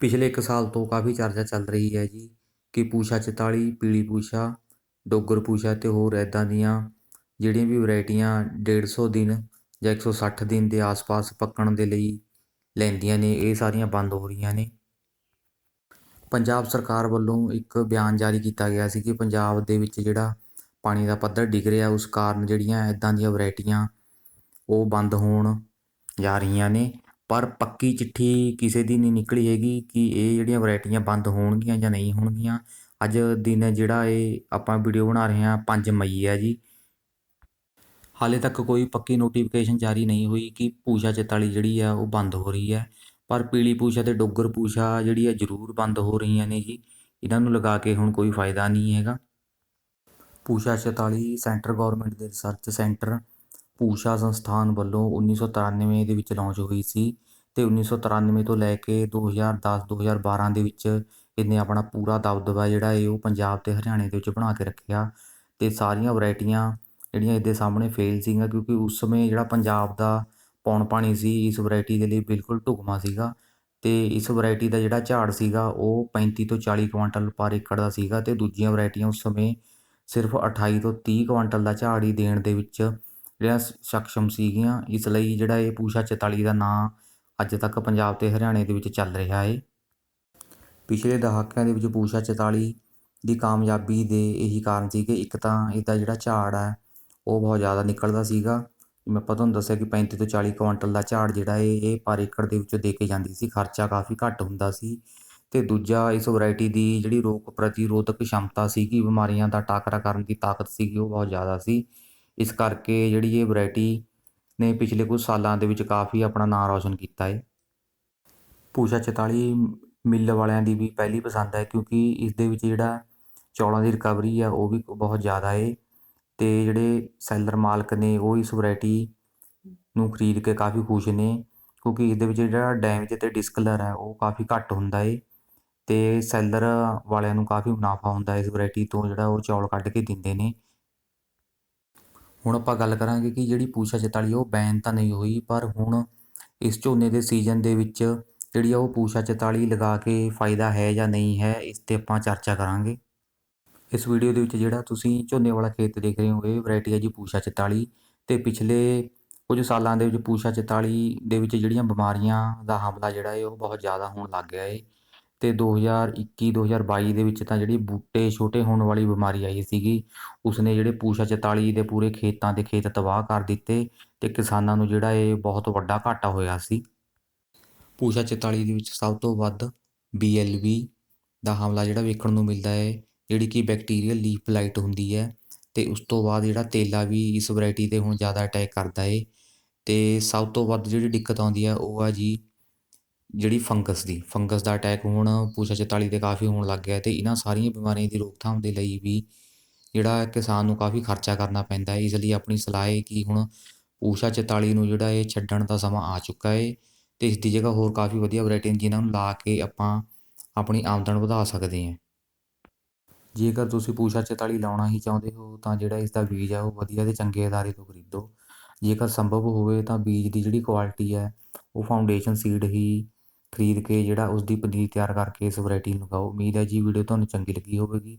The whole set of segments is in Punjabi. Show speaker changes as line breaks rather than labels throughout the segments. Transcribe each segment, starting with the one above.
ਪਿਛਲੇ ਇੱਕ ਸਾਲ ਤੋਂ ਕਾਫੀ ਚਰਚਾ ਚੱਲ ਰਹੀ ਹੈ ਜੀ ਕਿ ਪੂਸ਼ਾ 44 ਪੀਲੀ ਪੂਸ਼ਾ ਡੋਗਰ ਪੂਸ਼ਾ ਅਤੇ ਹੋਰ ਇੱਦਾਂ ਦੀਆਂ ਜਿਹੜੀਆਂ ਵੀ ਵੈਰਾਈਟੀਆਂ 150 ਦਿਨ ਜਾਂ 160 ਦਿਨ ਦੇ ਆਸ-ਪਾਸ ਪੱਕਣ ਦੇ ਲਈ ਲੈਂਦੀਆਂ ਨੇ, ਇਹ ਸਾਰੀਆਂ ਬੰਦ ਹੋ ਰਹੀਆਂ ਨੇ। ਪੰਜਾਬ ਸਰਕਾਰ ਵੱਲੋਂ ਇੱਕ ਬਿਆਨ ਜਾਰੀ ਕੀਤਾ ਗਿਆ ਸੀ ਕਿ ਪੰਜਾਬ ਦੇ ਵਿੱਚ ਜਿਹੜਾ ਪਾਣੀ ਦਾ ਪੱਧਰ ਡਿੱਗ ਰਿਹਾ, ਉਸ ਕਾਰਨ ਜਿਹੜੀਆਂ ਇੱਦਾਂ ਦੀਆਂ ਵੈਰਾਈਟੀਆਂ ਉਹ ਬੰਦ ਹੋਣ ਜਾ ਰਹੀਆਂ ਨੇ। ਪਰ ਪੱਕੀ ਚਿੱਠੀ ਕਿਸੇ ਦੀ ਨਹੀਂ ਨਿਕਲੀ ਹੈਗੀ ਕਿ ਇਹ ਜਿਹੜੀਆਂ ਵੈਰਾਈਟੀਆਂ ਬੰਦ ਹੋਣਗੀਆਂ ਜਾਂ ਨਹੀਂ ਹੋਣਗੀਆਂ। ਅੱਜ ਦਿਨ ਜਿਹੜਾ ਇਹ ਆਪਾਂ ਵੀਡੀਓ ਬਣਾ ਰਹੇ ਹਾਂ 5 ਮਈ ਹੈ ਜੀ। ਹਾਲੇ ਤੱਕ ਕੋਈ ਪੱਕੀ ਨੋਟੀਫਿਕੇਸ਼ਨ ਜਾਰੀ ਨਹੀਂ ਹੋਈ ਕਿ ਪੂਸ਼ਾ 44 ਜਿਹੜੀ ਆ ਉਹ ਬੰਦ ਹੋ ਰਹੀ ਹੈ। ਪਰ ਪੀਲੀ ਪੂਸ਼ਾ ਤੇ ਡੋਗਰ ਪੂਸ਼ਾ ਜਿਹੜੀ ਹੈ ਜ਼ਰੂਰ ਬੰਦ ਹੋ ਰਹੀਆਂ ਨੇ ਜੀ। ਇਹਨਾਂ ਨੂੰ ਲਗਾ ਕੇ ਹੁਣ ਕੋਈ ਫਾਇਦਾ ਨਹੀਂ ਹੈਗਾ। ਪੂਸ਼ਾ 44 ਸੈਂਟਰ ਗਵਰਨਮੈਂਟ ਦੇ ਰਿਸਰਚ ਸੈਂਟਰ ਪੂਸ਼ਾ ਸੰਸਥਾਨ ਵੱਲੋਂ 1993 ਦੇ ਵਿੱਚ ਲਾਂਚ ਹੋਈ ਸੀ ਅਤੇ ਉੱਨੀ ਸੌ ਤਰਾਨਵੇਂ ਤੋਂ ਲੈ ਕੇ 2010 2012 ਦੇ ਵਿੱਚ ਇਹਨੇ ਆਪਣਾ ਪੂਰਾ ਦਬਦਬਾ ਜਿਹੜਾ ਹੈ ਉਹ ਪੰਜਾਬ ਅਤੇ ਹਰਿਆਣੇ ਦੇ ਵਿੱਚ ਬਣਾ ਕੇ ਰੱਖਿਆ ਅਤੇ ਸਾਰੀਆਂ ਵਰਾਇਟੀਆਂ ਜਿਹੜੀਆਂ ਇਹਦੇ ਸਾਹਮਣੇ ਫੇਲ ਸੀਗੀਆਂ ਕਿਉਂਕਿ ਉਸ ਸਮੇਂ ਜਿਹੜਾ ਪੰਜਾਬ ਦਾ ਪੌਣ ਪਾਣੀ ਸੀ ਇਸ ਵੈਰਾਈਟੀ ਦੇ ਲਈ ਬਿਲਕੁਲ ਢੁਕਮਾ ਸੀਗਾ ਅਤੇ ਇਸ ਵੈਰਾਈਟੀ ਦਾ ਜਿਹੜਾ ਝਾੜ ਸੀਗਾ ਉਹ 35 ਤੋਂ ਚਾਲੀ ਕੁਆਂਟਲ ਪਰ ਏਕੜ ਦਾ ਸੀਗਾ ਅਤੇ ਦੂਜੀਆਂ ਵੈਰਾਈਟੀਆਂ ਉਸ ਸਮੇਂ ਸਿਰਫ 28 ਤੋਂ ਤੀਹ ਕੁਆਂਟਲ ਦਾ ਝਾੜ ਹੀ ਦੇਣ ਦੇ ਵਿੱਚ ਜਿਹੜੀਆਂ ਸક્ષਮ ਸੀਗੀਆਂ, ਇਸ ਲਈ ਜਿਹੜਾ ਇਹ ਪੂਸ਼ਾ 44 ਦਾ ਨਾਂ ਅੱਜ ਤੱਕ ਪੰਜਾਬ ਅਤੇ ਹਰਿਆਣੇ ਦੇ ਵਿੱਚ ਚੱਲ ਰਿਹਾ ਹੈ ਪਿਛਲੇ ਦਹਾਕਿਆਂ ਦੇ ਵਿੱਚ ਪੂਸ਼ਾ 44 ਦੀ ਕਾਮਯਾਬੀ ਦੇ ਇਹੀ ਕਾਰਨ ਸੀ ਕਿ ਇੱਕ ਤਾਂ ਇਹਦਾ ਜਿਹੜਾ ਝਾੜ ਹੈ ਉਹ ਬਹੁਤ ਜ਼ਿਆਦਾ ਨਿਕਲਦਾ ਸੀਗਾ। ਮੈਂ ਆਪਾਂ ਤੁਹਾਨੂੰ ਦੱਸਿਆ ਕਿ 35 ਤੋਂ 40 ਕੁਇੰਟਲ ਦਾ ਝਾੜ ਜਿਹੜਾ ਹੈ ਇਹ ਪਰ ਏਕੜ ਦੇ ਵਿੱਚੋਂ ਦੇ ਕੇ ਜਾਂਦੀ ਸੀ, ਖਰਚਾ ਕਾਫੀ ਘੱਟ ਹੁੰਦਾ ਸੀ। ਤੇ ਦੂਜਾ ਇਸ ਵੈਰਾਈਟੀ ਦੀ ਜਿਹੜੀ ਰੋਗ ਪ੍ਰਤੀਰੋਧਕ ਸ਼ਮਤਾ ਸੀਗੀ, ਬਿਮਾਰੀਆਂ ਦਾ ਟਾਕਰਾ ਕਰਨ ਦੀ ਤਾਕਤ ਸੀਗੀ, ਉਹ ਬਹੁਤ ਜ਼ਿਆਦਾ ਸੀ। ਇਸ ਕਰਕੇ ਜਿਹੜੀ ਇਹ ਵੈਰਾਈਟੀ ਨੇ ਪਿਛਲੇ ਕੁਝ ਸਾਲਾਂ ਦੇ ਵਿੱਚ ਕਾਫੀ ਆਪਣਾ ਨਾਮ ਰੌਸ਼ਨ ਕੀਤਾ ਹੈ ਪੂਸ਼ਾ 44 ਮਿੱਲ ਵਾਲਿਆਂ ਦੀ ਵੀ ਪਹਿਲੀ ਪਸੰਦ ਹੈ ਕਿਉਂਕਿ ਇਸ ਦੇ ਵਿੱਚ ਜਿਹੜਾ ਚੌਲਾਂ ਦੀ ਰਿਕਵਰੀ ਆ ਉਹ ਵੀ ਬਹੁਤ ਜ਼ਿਆਦਾ ਹੈ ਤੇ ਜਿਹੜੇ ਸੈਲਰ ਮਾਲਕ ਨੇ ਉਹ ਇਸ ਵੈਰਾਈਟੀ ਨੂੰ ਖਰੀਦ ਕੇ ਕਾਫੀ ਖੁਸ਼ ਨੇ ਕਿਉਂਕਿ ਇਸ ਦੇ ਵਿੱਚ ਜਿਹੜਾ ਡੈਮੇਜ ਤੇ ਡਿਸਕਲਰ ਹੈ ਉਹ ਕਾਫੀ ਘੱਟ ਹੁੰਦਾ ਹੈ ਤੇ ਸੈਲਰ ਵਾਲਿਆਂ ਨੂੰ ਕਾਫੀ ਮੁਨਾਫਾ ਹੁੰਦਾ ਇਸ ਵੈਰਾਈਟੀ ਤੋਂ ਜਿਹੜਾ ਉਹ ਚੌਲ ਕੱਢ ਕੇ ਦਿੰਦੇ ਨੇ। ਹੁਣ ਆਪਾਂ ਗੱਲ ਕਰਾਂਗੇ ਕਿ ਜਿਹੜੀ ਪੂਸ਼ਾ 44 ਉਹ ਬੈਨ ਤਾਂ ਨਹੀਂ ਹੋਈ, ਪਰ ਹੁਣ ਇਸ ਝੋਨੇ ਦੇ ਸੀਜ਼ਨ ਦੇ ਵਿੱਚ ਜਿਹੜੀ ਆ ਉਹ ਪੂਸ਼ਾ 44 ਲਗਾ ਕੇ ਫਾਇਦਾ ਹੈ ਜਾਂ ਨਹੀਂ ਹੈ, ਇਸ ਤੇ ਆਪਾਂ ਚਰਚਾ ਕਰਾਂਗੇ। ਇਸ ਵੀਡੀਓ ਦੇ ਵਿੱਚ ਜਿਹੜਾ ਤੁਸੀਂ ਝੋਨੇ ਵਾਲਾ ਖੇਤ ਦੇਖ ਰਹੇ ਹੋ ਇਹ ਵੈਰਾਈਟੀ ਹੈ ਜੀ ਪੂਸ਼ਾ 44 ਤੇ ਪਿਛਲੇ ਕੁਝ ਸਾਲਾਂ ਦੇ ਵਿੱਚ ਪੂਸ਼ਾ 44 ਦੇ ਵਿੱਚ ਜਿਹੜੀਆਂ ਬਿਮਾਰੀਆਂ ਦਾ ਹਮਲਾ ਜਿਹੜਾ ਹੈ ਉਹ ਬਹੁਤ ਜ਼ਿਆਦਾ ਹੋਣ ਲੱਗ ਗਿਆ ਹੈ ਅਤੇ ਦੋ ਹਜ਼ਾਰ ਇੱਕੀ, ਦੋ ਹਜ਼ਾਰ ਬਾਈ ਦੇ ਵਿੱਚ ਤਾਂ ਜਿਹੜੀ ਬੂਟੇ ਛੋਟੇ ਹੋਣ ਵਾਲੀ ਬਿਮਾਰੀ ਆਈ ਸੀਗੀ, ਉਸਨੇ ਜਿਹੜੇ ਪੂਸ਼ਾ 44 ਦੇ ਪੂਰੇ ਖੇਤਾਂ ਦੇ ਖੇਤ ਤਬਾਹ ਕਰ ਦਿੱਤੇ ਅਤੇ ਕਿਸਾਨਾਂ ਨੂੰ ਜਿਹੜਾ ਇਹ ਬਹੁਤ ਵੱਡਾ ਘਾਟਾ ਹੋਇਆ ਸੀ। ਪੂਸ਼ਾ 44 ਦੇ ਵਿੱਚ ਸਭ ਤੋਂ ਵੱਧ ਬੀ ਐੱਲ ਬੀ ਦਾ ਹਮਲਾ ਜਿਹੜਾ ਵੇਖਣ ਨੂੰ ਮਿਲਦਾ ਹੈ, ਜਿਹੜੀ ਕਿ ਬੈਕਟੀਰੀਅਲ ਲੀਫ ਬਲਾਈਟ ਹੁੰਦੀ ਹੈ ਅਤੇ ਉਸ ਤੋਂ ਬਾਅਦ ਜਿਹੜਾ ਤੇਲਾ ਵੀ ਇਸ ਵੈਰਾਈਟੀ ਤੇ ਹੁਣ ਜ਼ਿਆਦਾ ਅਟੈਕ ਕਰਦਾ ਹੈ ਅਤੇ ਸਭ ਤੋਂ ਵੱਧ ਜਿਹੜੀ ਦਿੱਕਤ ਆਉਂਦੀ ਹੈ ਉਹ ਆ ਜੀ ਜਿਹੜੀ ਫੰਗਸ ਦੀ, ਫੰਗਸ ਦਾ ਅਟੈਕ ਹੁਣ ਪੂਸ਼ਾ 44 ਤੇ ਕਾਫੀ ਹੋਣ ਲੱਗ ਗਿਆ ਅਤੇ ਇਹਨਾਂ ਸਾਰੀਆਂ ਬਿਮਾਰੀਆਂ ਦੀ ਰੋਕਥਾਮ ਦੇ ਲਈ ਵੀ ਜਿਹੜਾ ਕਿਸਾਨ ਨੂੰ ਕਾਫੀ ਖਰਚਾ ਕਰਨਾ ਪੈਂਦਾ ਹੈ। ਇਸ ਲਈ ਆਪਣੀ ਸਲਾਹ ਹੈ ਕਿ ਹੁਣ ਪੂਸ਼ਾ 44 ਨੂੰ ਜਿਹੜਾ ਇਹ ਛੱਡਣ ਦਾ ਸਮਾਂ ਆ ਚੁੱਕਾ ਹੈ ਅਤੇ ਇਸ ਦੀ ਜਗ੍ਹਾ ਹੋਰ ਕਾਫੀ ਵਧੀਆ ਵੈਰਾਈਟੀਆਂ ਜਿਨ੍ਹਾਂ ਨੂੰ ਲਾ ਕੇ ਆਪਾਂ ਆਪਣੀ ਆਮਦਨ ਵਧਾ ਸਕਦੇ ਹਾਂ। ਜੇਕਰ ਤੁਸੀਂ ਪੂਸ਼ਾ 44 ਲਾਉਣਾ ਹੀ ਚਾਹੁੰਦੇ ਹੋ ਤਾਂ ਜਿਹੜਾ ਇਸ ਦਾ ਬੀਜ ਹੈ ਉਹ ਵਧੀਆ ਤੇ ਚੰਗੇ ਅਦਾਰੇ ਤੋਂ ਖਰੀਦੋ। ਜੇਕਰ ਸੰਭਵ ਹੋਵੇ ਤਾਂ ਬੀਜ ਦੀ ਜਿਹੜੀ ਕੁਆਲਿਟੀ ਹੈ ਉਹ ਫਾਊਂਡੇਸ਼ਨ ਸੀਡ ਹੀ ਖਰੀਦ ਕੇ ਜਿਹੜਾ ਉਸਦੀ ਪਨੀਰ ਤਿਆਰ ਕਰਕੇ ਇਸ ਵਰਾਇਟੀ ਨੂੰ ਲਗਾਓ ਉਮੀਦ ਹੈ ਜੀ ਵੀਡੀਓ ਤੁਹਾਨੂੰ ਚੰਗੀ ਲੱਗੀ ਹੋਵੇਗੀ।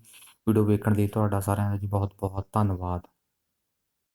ਵੀਡੀਓ ਵੇਖਣ ਲਈ ਤੁਹਾਡਾ ਸਾਰਿਆਂ ਦਾ ਜੀ ਬਹੁਤ ਬਹੁਤ ਧੰਨਵਾਦ।